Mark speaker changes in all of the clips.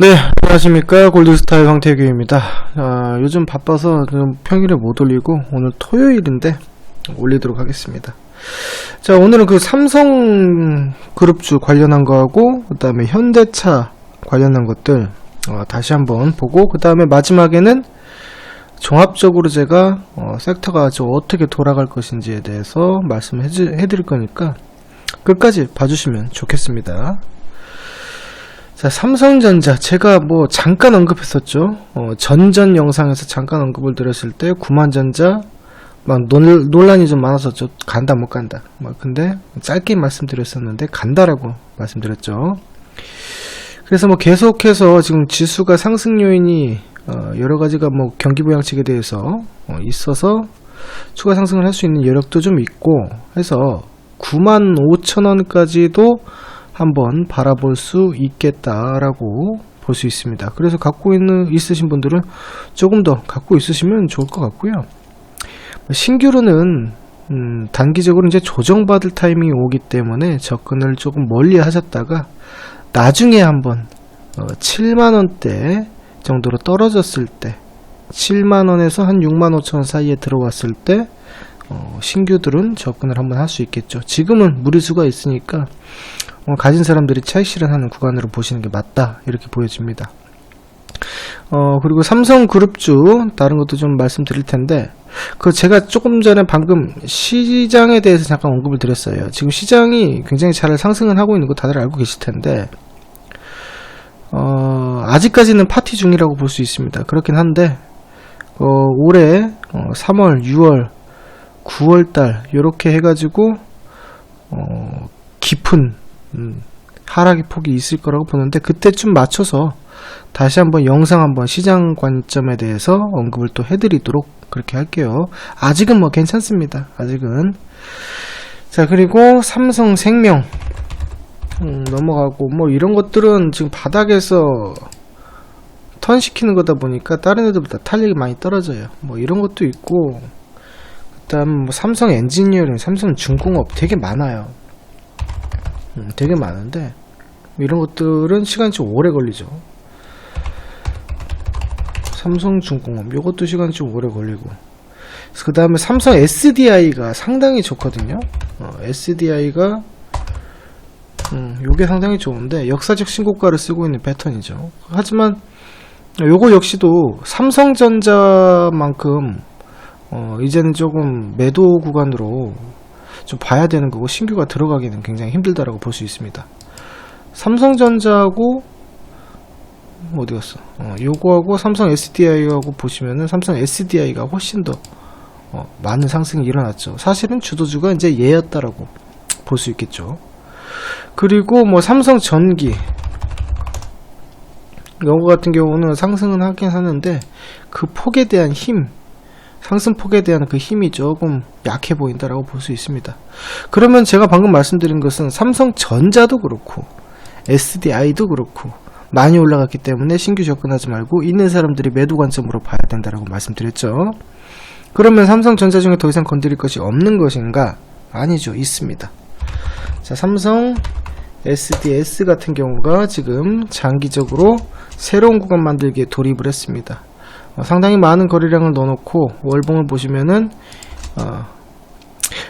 Speaker 1: 네, 안녕하십니까. 골드스타의 황태규입니다. 아, 요즘 바빠서 좀 평일에 못 올리고, 오늘 토요일인데 올리도록 하겠습니다. 자, 오늘은 그 삼성 그룹주 관련한 거하고, 그 다음에 현대차 관련한 것들, 어, 다시 한번 보고, 그 다음에 마지막에는 종합적으로 제가, 어, 섹터가 저 어떻게 돌아갈 것인지에 대해서 말씀해 주- 해드릴 거니까, 끝까지 봐주시면 좋겠습니다. 자, 삼성전자 제가 뭐 잠깐 언급했었죠. 어, 전전 영상에서 잠깐 언급을 드렸을 때 구만전자 막 논, 논란이 좀 많았었죠. 간다 못 간다. 막 근데 짧게 말씀드렸었는데 간다라고 말씀드렸죠. 그래서 뭐 계속해서 지금 지수가 상승 요인이 어, 여러 가지가 뭐 경기 부양책에 대해서 어, 있어서 추가 상승을 할 수 있는 여력도 좀 있고 해서 9만 5천 원까지도 한번 바라볼 수 있겠다라고 볼 수 있습니다. 그래서 갖고 있는 있으신 분들은 조금 더 갖고 있으시면 좋을 것 같고요. 신규로는 음, 단기적으로 이제 조정받을 타이밍이 오기 때문에 접근을 조금 멀리 하셨다가 나중에 한번 어, 7만 원대 정도로 떨어졌을 때 7만 원에서 한 6만 5천 원 사이에 들어왔을 때 어, 신규들은 접근을 한번 할 수 있겠죠. 지금은 무리수가 있으니까 어, 가진 사람들이 차익 실현하는 구간으로 보시는 게 맞다 이렇게 보여집니다. 어 그리고 삼성그룹주 다른 것도 좀 말씀드릴 텐데 그 제가 조금 전에 방금 시장에 대해서 잠깐 언급을 드렸어요. 지금 시장이 굉장히 잘 상승을 하고 있는 거 다들 알고 계실 텐데 어 아직까지는 파티 중이라고 볼 수 있습니다. 그렇긴 한데 어 올해 어, 3월, 6월, 9월달 이렇게 해가지고 어 깊은 음, 하락의 폭이 있을 거라고 보는데 그때쯤 맞춰서 다시 한번 영상 한번 시장 관점에 대해서 언급을 또 해드리도록 그렇게 할게요. 아직은 뭐 괜찮습니다. 아직은 자 그리고 삼성생명 음, 넘어가고 뭐 이런 것들은 지금 바닥에서 턴 시키는 거다 보니까 다른 애들보다 탄력이 많이 떨어져요. 뭐 이런 것도 있고 그 다음 뭐 삼성 엔지니어링, 삼성 중공업 되게 많아요. 음, 되게 많은데 이런 것들은 시간이 좀 오래 걸리죠. 삼성 중공업 이것도 시간이 좀 오래 걸리고 그 다음에 삼성 SDI가 상당히 좋거든요. 어, SDI가 음, 요게 상당히 좋은데 역사적 신고가를 쓰고 있는 패턴이죠. 하지만 요거 역시도 삼성전자만큼 어, 이제는 조금 매도 구간으로 좀 봐야 되는 거고 신규가 들어가기는 굉장히 힘들다라고 볼 수 있습니다. 삼성전자하고 어디 갔어? 어, 요거하고 삼성 SDI하고 보시면은 삼성 SDI가 훨씬 더 어, 많은 상승이 일어났죠. 사실은 주도주가 이제 얘였다라고 볼 수 있겠죠. 그리고 뭐 삼성 전기 요거 같은 경우는 상승은 하긴 하는데 그 폭에 대한 힘 상승폭에 대한 그 힘이 조금 약해 보인다라고 볼 수 있습니다. 그러면 제가 방금 말씀드린 것은 삼성전자도 그렇고 SDI도 그렇고 많이 올라갔기 때문에 신규 접근하지 말고 있는 사람들이 매도 관점으로 봐야 된다라고 말씀드렸죠. 그러면 삼성전자 중에 더 이상 건드릴 것이 없는 것인가? 아니죠. 있습니다. 자, 삼성 SDS 같은 경우가 지금 장기적으로 새로운 구간 만들기에 돌입을 했습니다. 어, 상당히 많은 거래량을 넣어놓고 월봉을 보시면은 어,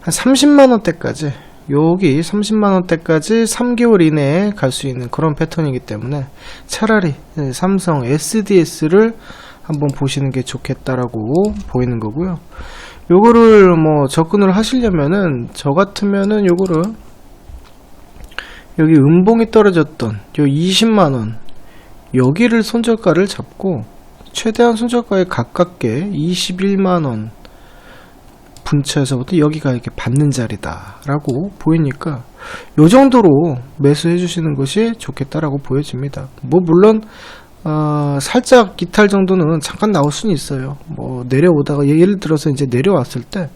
Speaker 1: 한 30만 원대까지 여기 30만 원대까지 3개월 이내에 갈 수 있는 그런 패턴이기 때문에 차라리 네, 삼성 SDS를 한번 보시는 게 좋겠다라고 보이는 거고요. 요거를 뭐 접근을 하시려면은 저 같으면은 요거를 여기 음봉이 떨어졌던 요 20만 원 여기를 손절가를 잡고 최대한 손절가에 가깝게 21만원 분처에서부터 여기가 이렇게 받는 자리다 라고 보이니까 요 정도로 매수해 주시는 것이 좋겠다라고 보여집니다. 뭐 물론 어, 살짝 이탈 정도는 잠깐 나올 수는 있어요. 뭐 내려오다가 예를 들어서 이제 내려왔을 때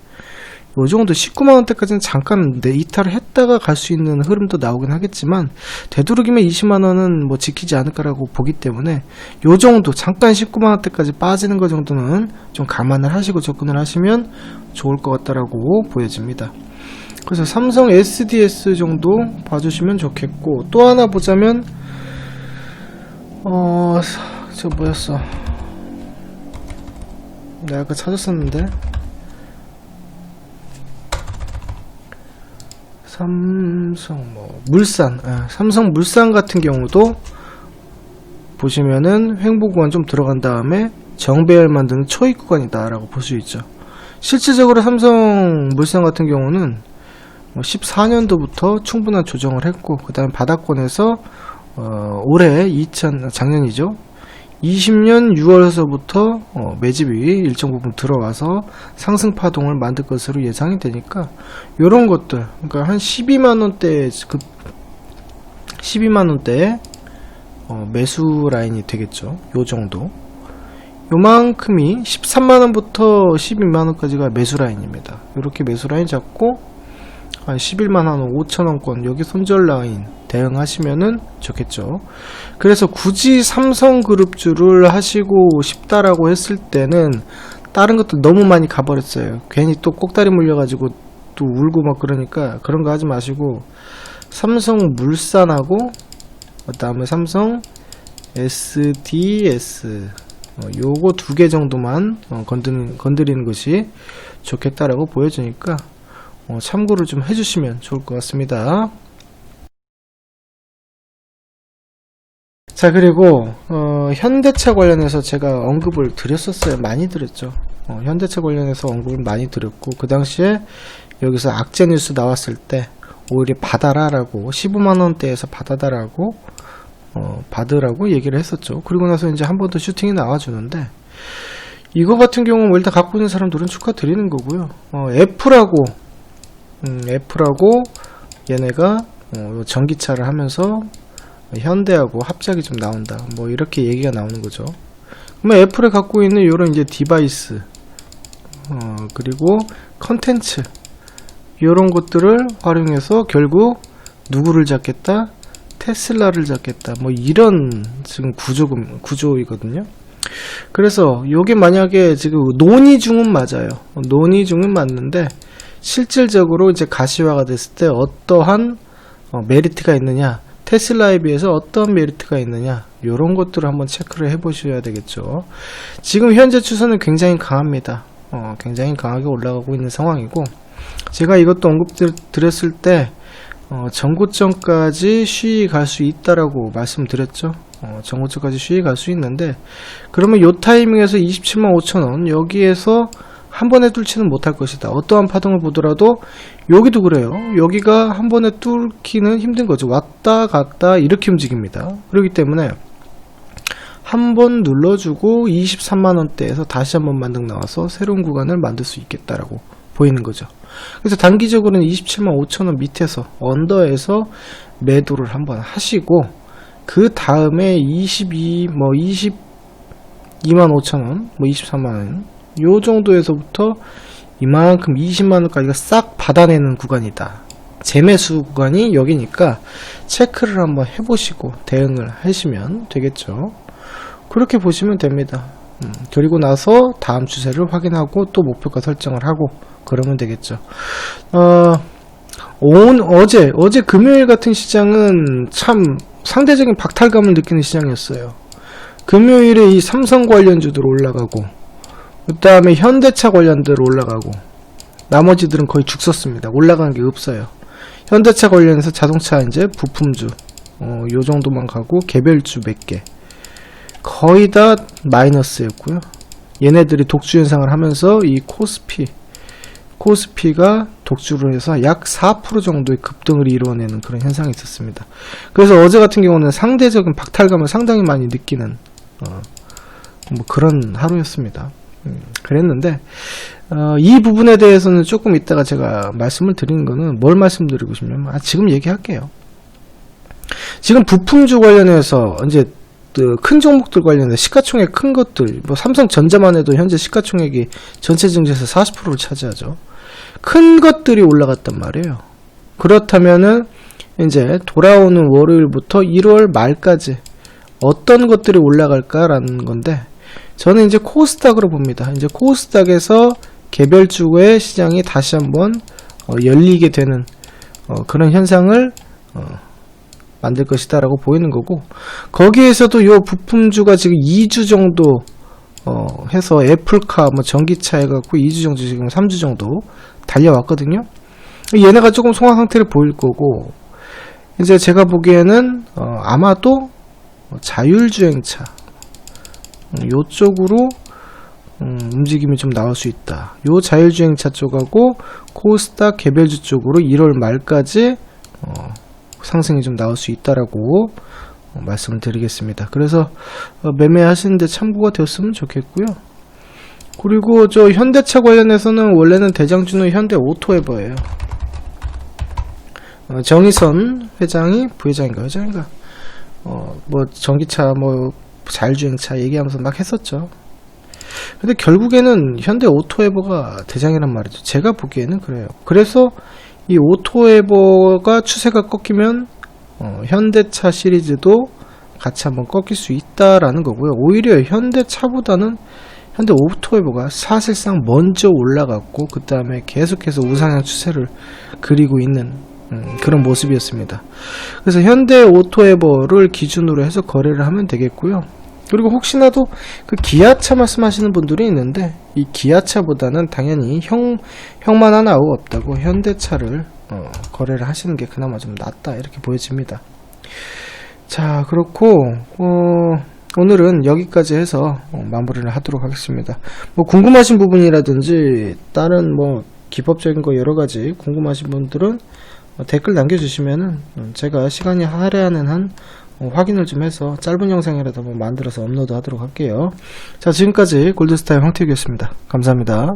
Speaker 1: 요 정도 19만 원대까지는 잠깐 내 이탈을 했다가 갈 수 있는 흐름도 나오긴 하겠지만 되도록이면 20만 원은 뭐 지키지 않을까라고 보기 때문에 요 정도 잠깐 19만 원대까지 빠지는 거 정도는 좀 감안을 하시고 접근을 하시면 좋을 것 같다라고 보여집니다. 그래서 삼성 SDS 정도 봐주시면 좋겠고 또 하나 보자면 어, 저 뭐였어? 내가 아까 찾았었는데. 삼성 뭐 물산, 아, 삼성 물산 같은 경우도 보시면은 횡보 구간 좀 들어간 다음에 정배열 만드는 초입 구간이다 라고 볼 수 있죠. 실질적으로 삼성 물산 같은 경우는 14년도부터 충분한 조정을 했고 그 다음 바닥권에서 어, 올해 2000 작년이죠. 20년 6월서부터 어, 매집이 일정 부분 들어와서 상승 파동을 만들 것으로 예상이 되니까 이런 것들 그러니까 한 12만 원대 그 12만 원대 어, 매수 라인이 되겠죠. 요 정도. 요만큼이 13만 원부터 12만 원까지가 매수 라인입니다. 이렇게 매수 라인 잡고 한 11만 한 5천 원권 여기 손절 라인 대응하시면은 좋겠죠. 그래서 굳이 삼성그룹주를 하시고 싶다라고 했을 때는 다른 것도 너무 많이 가버렸어요. 괜히 또 꼭다리 물려가지고 또 울고 막 그러니까 그런 거 하지 마시고 삼성 물산하고 그 다음에 삼성 SDS 어, 요거 두 개 정도만 어, 건드리는, 건드리는 것이 좋겠다라고 보여주니까 어, 참고를 좀 해주시면 좋을 것 같습니다. 자 그리고 어, 현대차 관련해서 제가 언급을 드렸었어요. 많이 드렸죠. 어, 현대차 관련해서 언급을 많이 드렸고 그 당시에 여기서 악재 뉴스 나왔을 때 오히려 받아라라고 15만 원대에서 받아다라고 어, 받으라고 얘기를 했었죠. 그리고 나서 이제 한 번 더 슈팅이 나와주는데 이거 같은 경우는 뭐 일단 갖고 있는 사람들은 축하드리는 거고요. 어, 애플하고 음, 애플하고 얘네가 어, 전기차를 하면서 현대하고 합작이 좀 나온다. 뭐 이렇게 얘기가 나오는 거죠. 그러면 애플에 갖고 있는 이런 이제 디바이스 어, 그리고 컨텐츠 이런 것들을 활용해서 결국 누구를 잡겠다? 테슬라를 잡겠다. 뭐 이런 지금 구조 구조이거든요. 그래서 요게 만약에 지금 논의 중은 맞아요. 논의 중은 맞는데 실질적으로 이제 가시화가 됐을 때 어떠한 어, 메리트가 있느냐, 테슬라에 비해서 어떤 메리트가 있느냐, 이런 것들을 한번 체크를 해 보셔야 되겠죠. 지금 현재 추세는 굉장히 강합니다. 어, 굉장히 강하게 올라가고 있는 상황이고, 제가 이것도 언급드렸을 때, 어, 전고점까지 쉬이 갈 수 있다라고 말씀드렸죠. 어, 전고점까지 쉬이 갈 수 있는데, 그러면 요 타이밍에서 27만 5천원, 여기에서 한 번에 뚫지는 못할 것이다. 어떠한 파동을 보더라도 여기도 그래요. 여기가 한 번에 뚫기는 힘든 거죠. 왔다 갔다 이렇게 움직입니다. 그렇기 때문에 한 번 눌러주고 23만 원대에서 다시 한 번 만등 나와서 새로운 구간을 만들 수 있겠다라고 보이는 거죠. 그래서 단기적으로는 27만 5천 원 밑에서 언더에서 매도를 한번 하시고 그 다음에 22, 뭐 22만 5천 원, 뭐 23만 원, 요 정도에서부터 이만큼 20만원까지가 싹 받아내는 구간이다. 재매수 구간이 여기니까 체크를 한번 해보시고 대응을 하시면 되겠죠. 그렇게 보시면 됩니다. 음, 그리고 나서 다음 추세를 확인하고 또 목표가 설정을 하고 그러면 되겠죠. 어, 온, 어제, 어제 금요일 같은 시장은 참 상대적인 박탈감을 느끼는 시장이었어요. 금요일에 이 삼성 관련주들 올라가고, 그 다음에 현대차 관련들 올라가고 나머지들은 거의 죽었습니다. 올라간 게 없어요. 현대차 관련해서 자동차 이제 부품주 어, 요 정도만 가고 개별주 몇개 거의 다 마이너스였고요. 얘네들이 독주 현상을 하면서 이 코스피 코스피가 독주를 해서 약 4% 정도의 급등을 이루어내는 그런 현상이 있었습니다. 그래서 어제 같은 경우는 상대적인 박탈감을 상당히 많이 느끼는 어, 뭐 그런 하루였습니다. 음, 그랬는데 어, 이 부분에 대해서는 조금 이따가 제가 말씀을 드리는 거는 뭘 말씀드리고 싶냐면 아, 지금 얘기할게요. 지금 부품주 관련해서 이제 그큰 종목들 관련해 시가총액 큰 것들 뭐 삼성전자만 해도 현재 시가총액이 전체 증시에서 40%를 차지하죠. 큰 것들이 올라갔단 말이에요. 그렇다면은 이제 돌아오는 월요일부터 1월 말까지 어떤 것들이 올라갈까라는 건데 저는 이제 코스닥으로 봅니다. 이제 코스닥에서 개별 주의 시장이 다시 한번 어, 열리게 되는 어, 그런 현상을 어, 만들 것이다라고 보이는 거고 거기에서도 요 부품주가 지금 2주 정도 어, 해서 애플카 뭐 전기차 해갖고 2주 정도 지금 3주 정도 달려왔거든요. 얘네가 조금 송화 상태를 보일 거고 이제 제가 보기에는 어, 아마도 자율주행차 음, 요쪽으로 음, 움직임이 좀 나올 수 있다. 요 자율주행차 쪽하고 코스닥 개별주 쪽으로 1월 말까지 어, 상승이 좀 나올 수 있다라고 어, 말씀을 드리겠습니다. 그래서 어, 매매하시는데 참고가 되었으면 좋겠고요. 그리고 저 현대차 관련해서는 원래는 대장주는 현대 오토에버예요. 어, 정의선 회장이 부회장인가 회장인가 어, 뭐 전기차 뭐 자율주행차 얘기하면서 막 했었죠. 근데 결국에는 현대 오토에버가 대장이란 말이죠. 제가 보기에는 그래요. 그래서 이 오토에버가 추세가 꺾이면 어, 현대차 시리즈도 같이 한번 꺾일 수 있다라는 거고요. 오히려 현대차보다는 현대 오토에버가 사실상 먼저 올라갔고 그 다음에 계속해서 우상향 추세를 그리고 있는 음, 그런 모습이었습니다. 그래서 현대 오토에버를 기준으로 해서 거래를 하면 되겠고요. 그리고 혹시나도 그 기아차 말씀하시는 분들이 있는데 이 기아차보다는 당연히 형 형만 하나 없다고 현대차를 어, 거래를 하시는 게 그나마 좀 낫다 이렇게 보여집니다. 자 그렇고 어, 오늘은 여기까지 해서 어, 마무리를 하도록 하겠습니다. 뭐 궁금하신 부분이라든지 다른 뭐 기법적인 거 여러 가지 궁금하신 분들은 어, 댓글 남겨주시면은 음, 제가 시간이 할애하는 한 어, 확인을 좀 해서 짧은 영상이라도 한번 만들어서 업로드 하도록 할게요. 자, 지금까지 골드스타의 황태규였습니다. 감사합니다.